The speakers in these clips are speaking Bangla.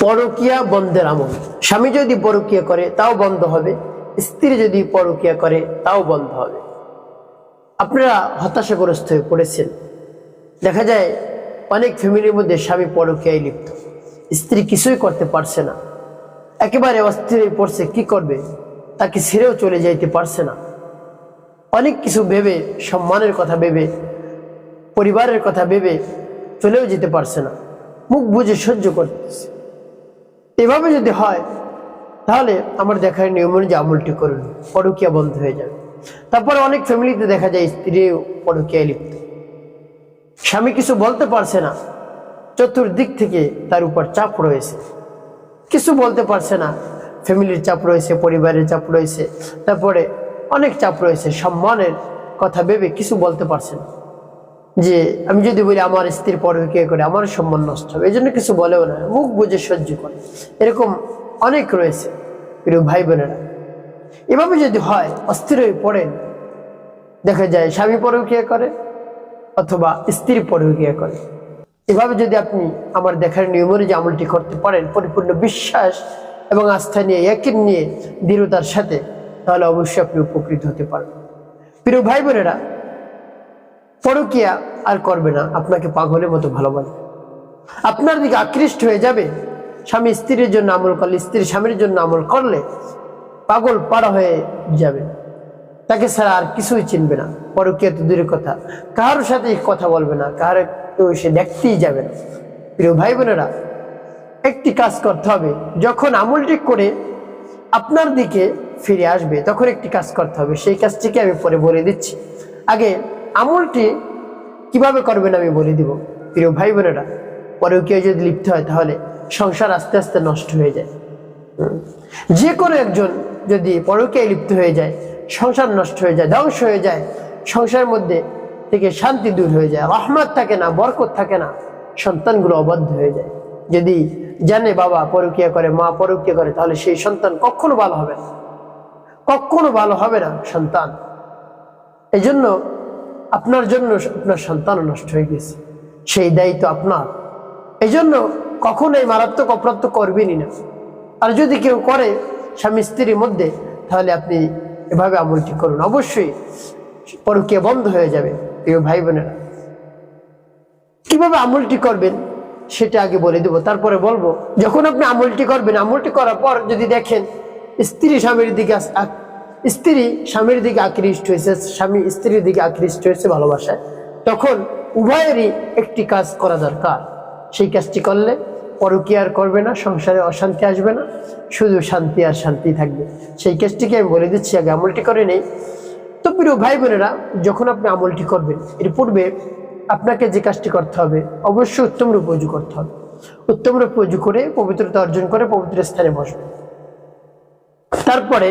পরকিয়া বন্ধের আমল। স্বামী যদি পরকিয়া করে, তাও বন্ধ হবে। স্ত্রী যদি পরকিয়া করে, তাও বন্ধ হবে। আপনারা হতাশাগ্রস্ত হয়ে পড়েছেন। দেখা যায়, অনেক ফ্যামিলির মধ্যে স্বামী পরকিয়ায় লিপ্ত। স্ত্রী কিছুই করতে পারছে না। একেবারে অস্থির হয়ে পড়ছে, কি করবে? তাকে ছেড়েও চলে যাইতে পারছে না। অনেক কিছু ভেবে, সম্মানের কথা ভেবে, পরিবারের কথা ভেবে চলেও যেতে পারছে না। মুখ বুঝে সহ্য করতেছে। এভাবে যদি হয়, তাহলে আমার দেখার নিয়ম অনুযায়ী আমলটি করুন, পরকিয়া বন্ধ হয়ে যাবে। তারপরে অনেক ফ্যামিলিতে দেখা যায়, স্ত্রীও পরকিয়ায় লিপ্ত। স্বামী কিছু বলতে পারছে না। চতুর্দিক থেকে তার উপর চাপ রয়েছে। কিছু বলতে পারছে না। ফ্যামিলির চাপ রয়েছে, পরিবারের চাপ রয়েছে। তারপরে অনেক চাপ রয়েছে। সম্মানের কথা ভেবে কিছু বলতে পারছে না। যে আমি যদি বলি আমার স্ত্রীর পরকে করে, আমার সম্মান নষ্ট হবে এই জন্য কিছু বলেও না, মুখ বুঝে সহ্য করে। এরকম অনেক রয়েছে, প্রিয় ভাই বোনেরা। এভাবে যদি হয়, অস্থির হয়ে পড়েন, দেখা যায় স্বামী পরকিয়া করে, অথবা স্ত্রী পরকিয়া করে। এভাবে যদি আপনি আমার দেখার নিয়ম অনুযায়ী আমলটি করতে পারেন, পরিপূর্ণ বিশ্বাস এবং আস্থা নিয়ে একের নিয়ে, দৃঢ়তার সাথে, তাহলে অবশ্যই আপনি উপকৃত হতে পারবেন। প্রিয় ভাই বোনেরা পরকিয়া আর করবে না। আপনাকে পাগলের মতো ভালোবাসবে আপনার দিকে আকৃষ্ট হয়ে যাবে। স্বামী স্ত্রীর জন্য আমল করলে, স্ত্রী স্বামীর জন্য আমল করলে পাগল পাড়া হয়ে যাবে। তাকে ছাড়া আর কিছুই চিনবে না। পরকিয়া তো দূরের কথা। কারোর সাথে কথা বলবে না। কার সে দেখতেই যাবে না। প্রিয় ভাই বোনেরা, একটি কাজ করতে হবে। যখন আমলটি করে আপনার দিকে ফিরে আসবে, তখন একটি কাজ করতে হবে। সেই কাজটিকে আমি পরে বলে দিচ্ছি। আগে আমলটি কীভাবে করবেন আমি বলে দিব। প্রিয় ভাই বোনেরা, পরেও কেউ যদি লিপ্ত হয় তাহলে সংসার আস্তে আস্তে নষ্ট হয়ে যায়। যে কোনো একজন যদি পরকে লিপ্ত হয়ে যায়, সংসার নষ্ট হয়ে যায়, ধ্বংস হয়ে যায়, সংসারের মধ্যে থেকে শান্তি দূর হয়ে যায়, রহমত থাকে না, বরকত থাকে না, সন্তানগুলো অবাধ্য হয়ে যায়। যদি জানে বাবা পরকিয়া করে, মা পরকিয়া করে, তাহলে সেই সন্তান কখনো ভালো হবে না। কখনো ভালো হবে না সন্তান। এই জন্য আপনার জন্য আপনার সন্তানও নষ্ট হয়ে গেছে। সেই দায়িত্ব আপনার। এই জন্য কখনোই মারাত্মক অপ্রাপ্ত করবেনই না। আর যদি কেউ করে স্বামী স্ত্রীর মধ্যে, তাহলে আপনি এভাবে আমলটি করুন। অবশ্যই পরকিয়া বন্ধ হয়ে যাবে, প্রিয় ভাই বোনেরা কীভাবে আমলটি করবেন, সেটা আগে বলে দেবো। তারপরে বলব, যখন আপনি আমলটি করবেন, আমলটি করার পর যদি দেখেন স্ত্রী স্বামীর দিকে স্ত্রী স্বামীর দিকে আকৃষ্ট হয়েছে, স্বামী স্ত্রীর দিকে আকৃষ্ট হয়েছে ভালোবাসায়। তখন উভয়েরই একটি কাজ করা দরকার। সেই কাজটি করলে পরকিয়ার করবে না, সংসারে অশান্তি আসবে না, শুধু শান্তি আর শান্তি থাকবে। সেই কাজটিকে আমি বলে দিচ্ছি, আগে আমলটি করে নেই। তো প্রিয় ভাই বোনেরা, যখন আপনি আমলটি করবেন, এর পূর্বে আপনাকে যে কাজটি করতে হবে, অবশ্যই উত্তম রূপ উজু করতে হবে। উত্তম রূপ উজু করে, পবিত্রতা অর্জন করে, পবিত্র স্থানে বসবে তারপরে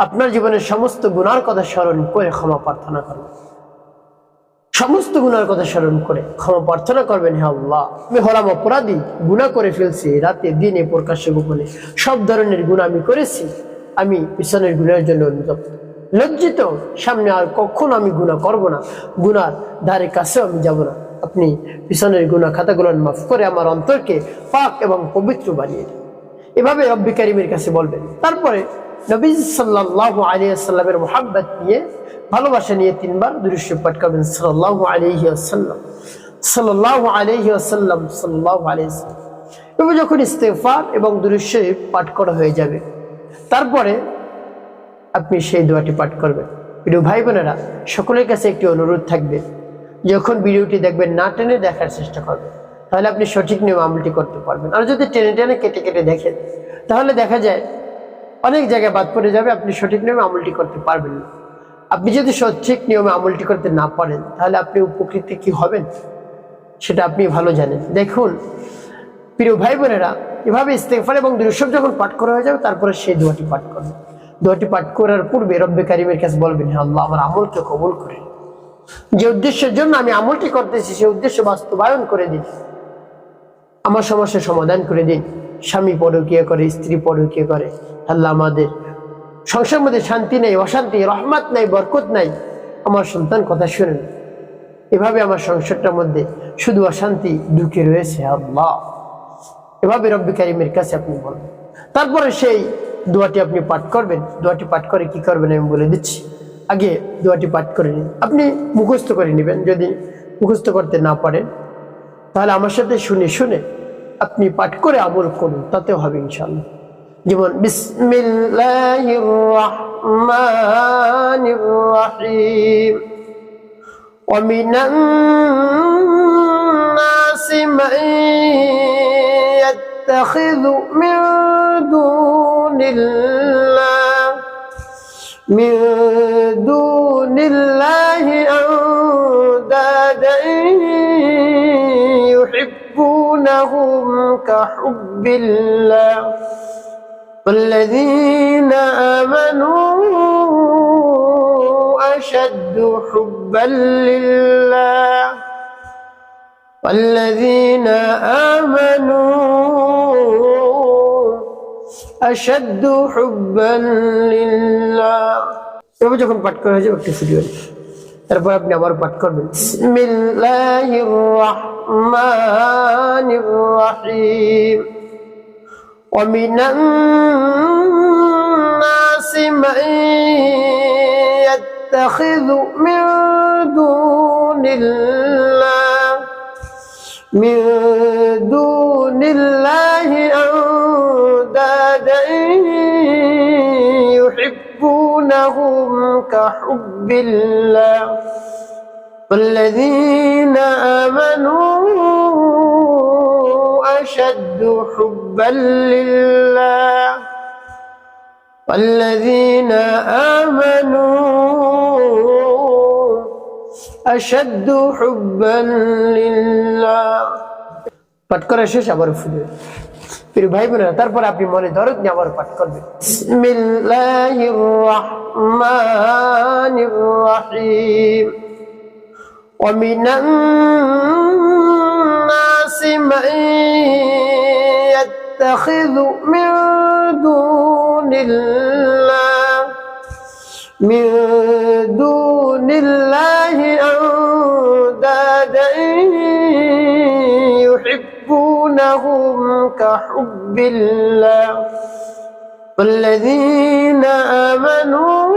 আপনার জীবনের সমস্ত গুণার কথা স্মরণ করে ক্ষমা প্রার্থনা করবেন সমস্ত গুনার কথা স্মরণ করে ক্ষমা প্রার্থনা করবেন, হে আল্লাহ। আমি হলাম অপরাধী গুণা করে ফেলছি, রাতে, দিনে, প্রকাশ্যে, গোপনে। সব ধরনের গুণা আমি করেছি, আমি পিছনের গুণের জন্য অনুতপ্ত। লজ্জিত, সামনে আর কখনো আমি গুণা করব না। গুনার ধারে কাছেও আমি যাব না। আপনি পিছনের গুণা খাতাগুলো মাফ করে আমার অন্তরকে পাক এবং পবিত্র বানিয়ে দিন। এভাবে রব্বি কারিমের কাছে বলবেন। তারপরে নবী সাল্লাহ আলিয়াল্লামের মোহাব্বত নিয়ে, ভালোবাসা নিয়ে তিনবার দুরুশ্ব পাঠ করবেন সাল্লাহ আলহি আসাল্লাম সাল্লাহ আলহি আসাল্লাম সাল্লাহ আলিয়াল্লাম এবং যখন ইস্তেফার এবং দুরুশ্ব পাঠ করা হয়ে যাবে, তারপরে আপনি সেই দোয়াটি পাঠ করবেন। প্রিয় ভাই বোনেরা সকলের কাছে একটি অনুরোধ থাকবে, যখন ভিডিওটি দেখবেন না টেনে দেখার চেষ্টা করবেন, তাহলে আপনি সঠিক নিয়ম আমলটি করতে পারবেন। আর যদি টেনে টেনে কেটে কেটে দেখেন, তাহলে দেখা যায় অনেক জায়গায় বাদ পড়ে যাবে, আপনি সঠিক নিয়মে আমলটি করতে পারবেন না। আপনি যদি সঠিক নিয়মে আমলটি করতে না পারেন, তাহলে আপনি উপকৃত কি হবেন? সেটা আপনি ভালো জানেন। দেখুন, প্রিয় ভাই বোনেরা এভাবে ইস্তেফার এবং দুরুসব যখন পাঠ করা হয়ে যাবে, তারপরে সেই দোয়াটি পাঠ করবেন দোয়াটি পাঠ করার পূর্বে রব্বে কারিমের কাছে বলবেন আল্লাহ, আমার আমলকে কবুল করে। যে উদ্দেশ্যের জন্য আমি আমলটি করতেছি সেই উদ্দেশ্য বাস্তবায়ন করে দিন। আমার সমস্যার সমাধান করে দিন। স্বামী পরকিয়া করে, স্ত্রী পরকিয়া করে। আল্লাহ আমাদের সংসার মধ্যে শান্তি নেই, অশান্তি, রহমত নাই, বরকত নাই। আমার সন্তান কথা শুনেন। এভাবে আমার সংসারটার মধ্যে শুধু অশান্তি ঢুকে রয়েছে আল্লাহ। এভাবে রব্বি কারিমের কাছে আপনি বলবেন তারপরে সেই দোয়াটি আপনি পাঠ করবেন। দোয়াটি পাঠ করে কি করবেন আমি বলে দিচ্ছি। আগে দোয়াটি পাঠ করে নিন। আপনি মুখস্থ করে নেবেন। যদি মুখস্থ করতে না পারেন, তাহলে আমার সাথে শুনে শুনে আপনি পাঠ করে আমল করুন তাতেও হবে ইনশাল্লাহ যেমন বিসমিল্লাহির রহমানির রহিম ومن الناس من يتخذ من دون الله من دون الله أندادا يحبونهم كحب الله والذين آمنوا أشد حبا لله والذين آمنوا أشد حبا لله এভাবে যখন পাঠ করা হয়ে যাবে একটু ভিডিও তারপর আপনি আবার পাঠ করবেন বিসমিল্লাহির الرحمن الرحيم. ومن الناس من يتخذ من دون الله من دون الله أندادا يحبونهم كحب الله. والذين آمنوا أشد حبا لله والذين آمنوا أشد حبا لله পাঠ করা শেষ আবার ফুলে প্রিয় ভাই বোনেরা তারপর আপনি মনে ধরত নিয়ে আবার পাঠ করবেন বিসমিল্লাহির রহমানির রহিম ومن الناس من يتخذ من دون الله من دون الله أندادا يحبونهم كحب الله. والذين آمنوا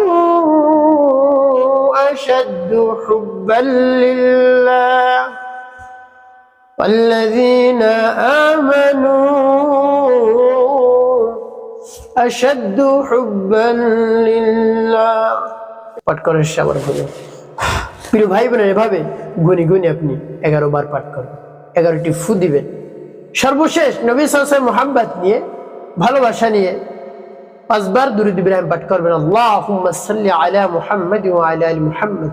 أشد حبا لله. والذين آمنوا أشد حبا لله পাঠ করার সাবার হলো প্রিয় ভাই বোনের এভাবে গুনি গুনি আপনি এগারো বার পাঠ করবেন এগারোটি ফু দিবেন সর্বশেষ নবী সাল মোহাম্মদ নিয়ে ভালোবাসা নিয়ে পাঁচবার দুরুদ ইব্রাহিম পাঠ করবেন আল্লাহুম্মা সাল্লি আলা মুহাম্মদ ওয়া আলা আলি মুহাম্মদ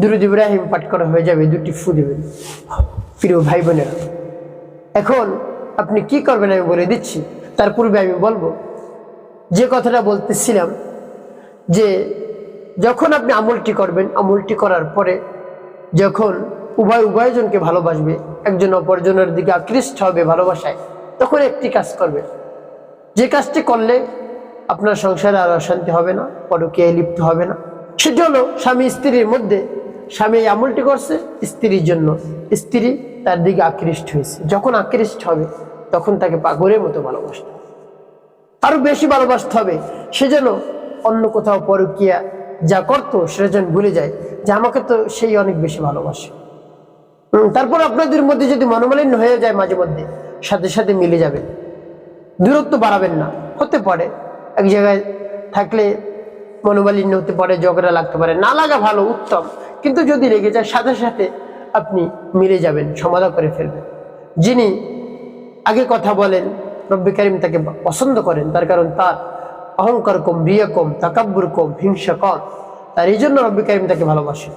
দুরুদ ইব্রাহিম পাঠ করা হয়ে যাবে, দুটি ফু দেবেন। প্রিয় ভাই বোনেরা, এখন আপনি কি করবেন আমি বলে দিচ্ছি। তার পূর্বে আমি বলব, যে কথাটা বলতেছিলাম, যে যখন আপনি আমলটি করবেন, আমলটি করার পরে যখন উভয় উভয়জনকে ভালোবাসবে, একজন অপরজনের দিকে আকৃষ্ট হবে ভালোবাসায়, তখন একটি কাজ করবেন যে কাজটি করলে আপনার সংসারে আর অশান্তি হবে না, পরকীয়ায় লিপ্ত হবে না। সেটি হলো স্বামী স্ত্রীর মধ্যে স্বামী এই আমলটি করছে স্ত্রীর জন্য। স্ত্রী তার দিকে আকৃষ্ট হয়েছে। যখন আকৃষ্ট হবে, তখন তাকে পাগলের মতো ভালোবাসতে। আরও বেশি ভালোবাসতে হবে। সে যেন অন্য কোথাও পরকিয়া যা করতো, সেটা যেন ভুলে যায় যে আমাকে তো সেই অনেক বেশি ভালোবাসে। তারপর আপনাদের মধ্যে যদি মনোমালিন্য হয়ে যায় মাঝে মধ্যে, সাথে সাথে মিলে যাবে। দূরত্ব বাড়াবেন না। হতে পারে এক জায়গায় থাকলে মনোমালিন্য হতে পারে, ঝগড়া লাগতে পারে। না লাগা ভালো, উত্তম। কিন্তু যদি লেগে যায়, সাথে সাথে আপনি মিলে যাবেন, সমাধা করে ফেলবেন। যিনি আগে কথা বলেন, রব্বি করিম তাকে পছন্দ করেন, তার কারণ তার অহংকার কম, রিয়া কম, তাকাব্বুর কম, হিংসা কম। তার এই জন্য রব্বি করিম তাকে ভালোবাসেন।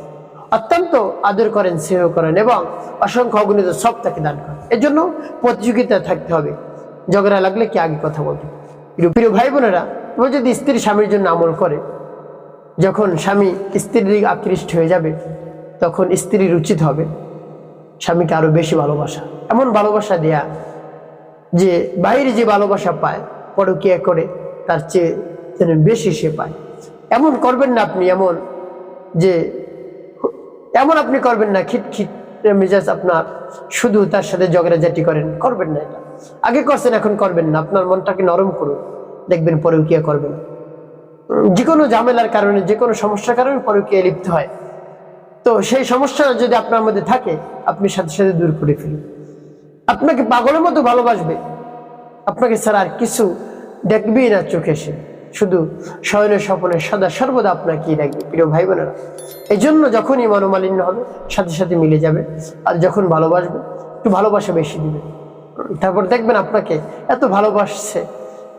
অত্যন্ত আদর করেন, স্নেহ করেন এবং অসংখ্য অগণিত সব তাকে দান করেন। এর জন্য প্রতিযোগিতা থাকতে হবে। ঝগড়া লাগলে কি আগে কথা বলবে? প্রিয় ভাই বোনেরা যদি স্ত্রী স্বামীর জন্য আমল করে যখন স্বামী স্ত্রীর দিকে আকৃষ্ট হয়ে যাবে, তখন স্ত্রীর উচিত হবে। স্বামীকে আরও বেশি ভালোবাসা। এমন ভালোবাসা দেয়া যে বাইরে যে ভালোবাসা পায়, পরকিয়া করে, তার চেয়ে যেন বেশি সে পায়। এমন করবেন না আপনি, এমন যে এমন আপনি করবেন না, খিট খিট মেজাজ আপনার, শুধু তার সাথে ঝগড়াঝাটি করেন, করবেন না এটা। আগে করছেন, এখন করবেন না। আপনার মনটাকে নরম করুন। দেখবেন পরেও কিয়া করবেন যে কোনো ঝামেলার কারণে যে কোনো সমস্যার কারণে পরকিয়া লিপ্ত হয়। তো সেই সমস্যা যদি আপনার মধ্যে থাকে, আপনি সাথে সাথে দূর করে ফেলুন। আপনাকে পাগলের মতো ভালোবাসবে। আপনাকে ছাড়া আর কিছু দেখবেই না চোখে সে। শুধু শয়নের স্বপনে সদা সর্বদা আপনাকেই দেখবে, প্রিয় ভাই বোনেরা এই জন্য যখনই মনোমালিন্য হবে, সাথে সাথে মিলে যাবে। আর যখন ভালোবাসবে, একটু ভালোবাসা বেশি দিবে। তারপর দেখবেন আপনাকে এত ভালোবাসছে,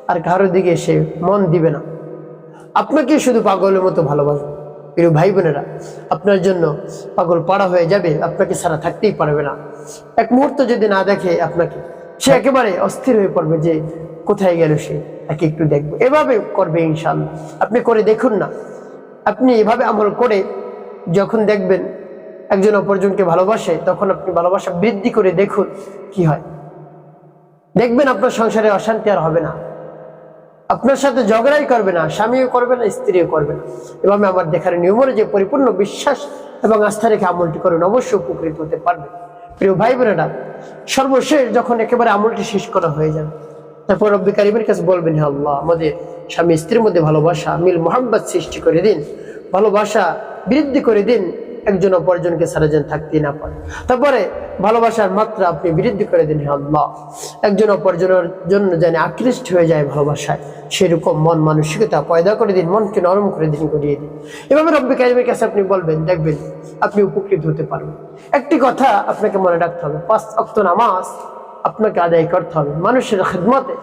আর কারোর দিকে সে মন দিবে না। আপনাকে শুধু পাগলের মতো ভালোবাসবে প্রিয় ভাই বোনেরা, আপনার জন্য পাগল পাড়া হয়ে যাবে, আপনাকে সারা থাকতেই পারবে না। এক মুহূর্ত যদি না দেখে আপনাকে, সে একেবারে অস্থির হয়ে পড়বে যে কোথায় গেল সে, তাকে একটু দেখব। এভাবে করবে ইনশাল্লাহ আপনি করে দেখুন না। আপনি এভাবে আমল করে যখন দেখবেন একজন অপরজনকে ভালোবাসে, তখন আপনি ভালোবাসা বৃদ্ধি করে দেখুন কি হয়। দেখবেন আপনার সংসারে অশান্তি আর হবে না। আপনার সাথে ঝগড়াই করবে না, স্বামীও করবে না, স্ত্রীও করবে না। এভাবে আমার দেখার নিয়মের যে পরিপূর্ণ বিশ্বাস এবং আস্থা রেখে আমলটি করুন, অবশ্যই উপকৃত হতে পারবে। প্রিয় ভাই বোনেরা, সর্বশেষ যখন একেবারে আমলটি শেষ করা হয়ে যাবে, তারপর রব্বি কারিমের কাছে বলবেন আল্লাহ, আমাদের স্বামী স্ত্রীর মধ্যে ভালোবাসা, মিল মোহাম্মদ সৃষ্টি করে দিন, ভালোবাসা বৃদ্ধি করে দিন একজন অপরজনকে সারা যেন থাকতে না পারে। তারপরে ভালোবাসার মাত্রা আপনি বৃদ্ধি করে দিন আল্লাহ। একজন অপরজনের জন্য যেন আকৃষ্ট হয়ে যায় ভালোবাসায়, সেরকম মন মানসিকতা পয়দা করে দিন, মনকে নরম করে দিন করিয়ে দিন। এভাবে রব্বি কারিমের কাছে আপনি বলবেন, দেখবেন আপনি উপকৃত হতে পারবেন। একটি কথা আপনাকে মনে রাখতে হবে, পাঁচ অক্ত নামাজ আপনাকে আদায় করতে হবে, মানুষের খেদমতে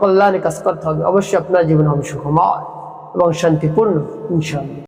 কল্যাণে কাজ করতে হবে, অবশ্যই আপনার জীবন হবে সুখময় এবং শান্তিপূর্ণ, ইনশাআল্লাহ।